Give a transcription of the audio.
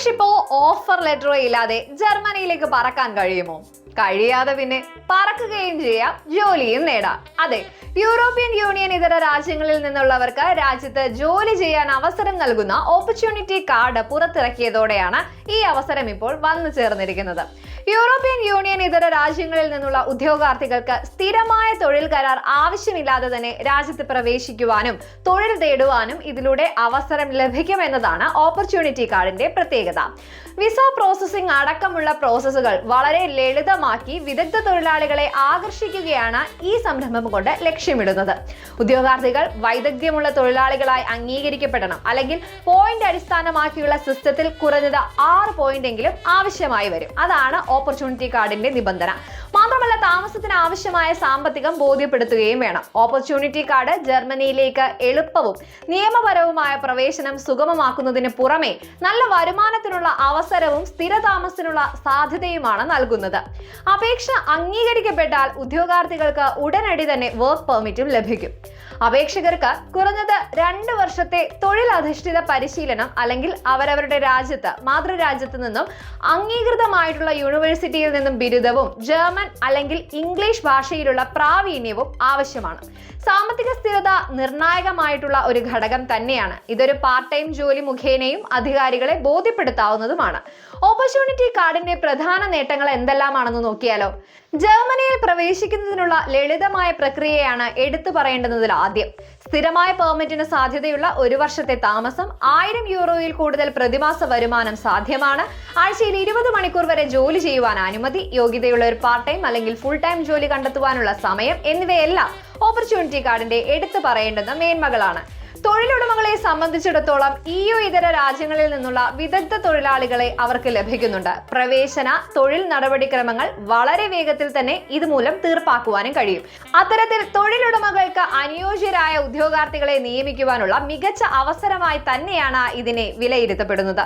സ്കോളർഷിപ്പോ offer ലെറ്ററോ ഇല്ലാതെ ജർമ്മനിയിലേക്ക് പറക്കാൻ കഴിയുമോ? കഴിയാതെ പിന്നെ പറക്കുകയും ചെയ്യാം ജോലിയും നേടാം. അതെ യൂറോപ്യൻ യൂണിയൻ ഇതര രാജ്യങ്ങളിൽ നിന്നുള്ളവർക്ക് രാജ്യത്ത് ജോലി ചെയ്യാൻ അവസരം നൽകുന്ന ഓപ്പർച്യൂണിറ്റി കാർഡ് പുറത്തിറക്കിയതോടെയാണ് ഈ അവസരം ഇപ്പോൾ വന്നു ചേർന്നിരിക്കുന്നത്. യൂറോപ്യൻ യൂണിയൻ ഇതര രാജ്യങ്ങളിൽ നിന്നുള്ള ഉദ്യോഗാർത്ഥികൾക്ക് സ്ഥിരമായ തൊഴിൽ കരാർ ആവശ്യമില്ലാതെ തന്നെ രാജ്യത്ത് പ്രവേശിക്കുവാനും തൊഴിൽ തേടുവാനും ഇതിലൂടെ അവസരം ലഭിക്കുമെന്നതാണ് ഓപ്പർച്യൂണിറ്റി കാർഡിന്റെ പ്രത്യേകത. വിസ പ്രോസസ്സിംഗ് അടക്കമുള്ള പ്രോസസ്സുകൾ വളരെ ലളിതമാക്കി വിദഗ്ധ തൊഴിലാളികളെ ആകർഷിക്കുകയാണ് ഈ സംരംഭം കൊണ്ട് ലക്ഷ്യമിടുന്നത്. ഉദ്യോഗാർത്ഥികൾ വൈദഗ്ധ്യമുള്ള തൊഴിലാളികളായി അംഗീകരിക്കപ്പെടണം അല്ലെങ്കിൽ പോയിന്റ് അടിസ്ഥാനമാക്കിയുള്ള സിസ്റ്റത്തിൽ കുറഞ്ഞത് ആറ് പോയിന്റ് എങ്കിലും ആവശ്യമായി വരും. അതാണ് ഓപ്പർച്യൂണിറ്റി കാർഡിന്റെ നിബന്ധന. താമസത്തിന് ആവശ്യമായ സാമ്പത്തികം ബോധ്യപ്പെടുത്തുകയും വേണം. ഓപ്പർച്യൂണിറ്റി കാർഡ് ജർമ്മനിയിലേക്ക് എളുപ്പവും നിയമപരവുമായ പ്രവേശനം സുഗമമാക്കുന്നതിന് പുറമെ നല്ല വരുമാനത്തിനുള്ള അവസരവും സ്ഥിര താമസത്തിനുള്ള സാധ്യതയുമാണ് നൽകുന്നത്. അപേക്ഷ അംഗീകരിക്കപ്പെട്ടാൽ ഉദ്യോഗാർത്ഥികൾക്ക് ഉടനടി തന്നെ വർക്ക് പെർമിറ്റും ലഭിക്കും. അപേക്ഷകർക്ക് കുറഞ്ഞത് രണ്ട് വർഷത്തെ തൊഴിലധിഷ്ഠിത പരിശീലനം അല്ലെങ്കിൽ അവരവരുടെ രാജ്യത്ത് മാതൃരാജ്യത്ത് നിന്നും അംഗീകൃതമായിട്ടുള്ള യൂണിവേഴ്സിറ്റിയിൽ നിന്നും ബിരുദവും ജർമ്മൻ അല്ലെങ്കിൽ ഇംഗ്ലീഷ് ഭാഷയിലുള്ള പ്രാവീണ്യവും ആവശ്യമാണ്. സാമ്പത്തിക സ്ഥിരത നിർണായകമായിട്ടുള്ള ഒരു ഘടകം തന്നെയാണ്. ഇതൊരു പാർട്ട് ടൈം ജോലി മുഖേനയും അധികാരികളെ ബോധ്യപ്പെടുത്താവുന്നതുമാണ്. ഓപ്പർച്യൂണിറ്റി കാർഡിന്റെ പ്രധാന നേട്ടങ്ങൾ എന്തെല്ലാമാണെന്ന് നോക്കിയാലോ? ജർമ്മനിയിൽ പ്രവേശിക്കുന്നതിനുള്ള ലളിതമായ പ്രക്രിയയാണ് എടുത്തു പറയേണ്ടുന്നതിൽ ആദ്യം. സ്ഥിരമായ പെർമിറ്റിന് സാധ്യതയുള്ള ഒരു വർഷത്തെ താമസം ആയിരം യൂറോയിൽ കൂടുതൽ പ്രതിമാസ വരുമാനം സാധ്യമാണ്. ആഴ്ചയിൽ ഇരുപത് മണിക്കൂർ വരെ ജോലി ചെയ്യുവാൻ അനുമതി യോഗ്യതയുള്ള ഒരു പാർട്ട് ടൈം അല്ലെങ്കിൽ ഫുൾ ടൈം ജോലി കണ്ടെത്തുവാനുള്ള സമയം എന്നിവയെല്ലാം ഓപ്പർച്യൂണിറ്റി കാർഡിന്റെ എടുത്തു പറയേണ്ടുന്ന മേന്മകളാണ്. തൊഴിലുടമകളെ സംബന്ധിച്ചിടത്തോളം ഇ യു ഇതര രാജ്യങ്ങളിൽ നിന്നുള്ള വിദഗ്ധ തൊഴിലാളികളെ അവർക്ക് ലഭിക്കുന്നുണ്ട്. പ്രവേശന തൊഴിൽ നടപടിക്രമങ്ങൾ വളരെ വേഗത്തിൽ തന്നെ ഇതുമൂലം തീർപ്പാക്കുവാനും കഴിയും. അത്തരത്തിൽ തൊഴിലുടമകൾക്ക് അനുയോജ്യരായ ഉദ്യോഗാർത്ഥികളെ നിയമിക്കുവാനുള്ള മികച്ച അവസരമായി തന്നെയാണ് ഇതിനെ വിലയിരുത്തപ്പെടുന്നത്.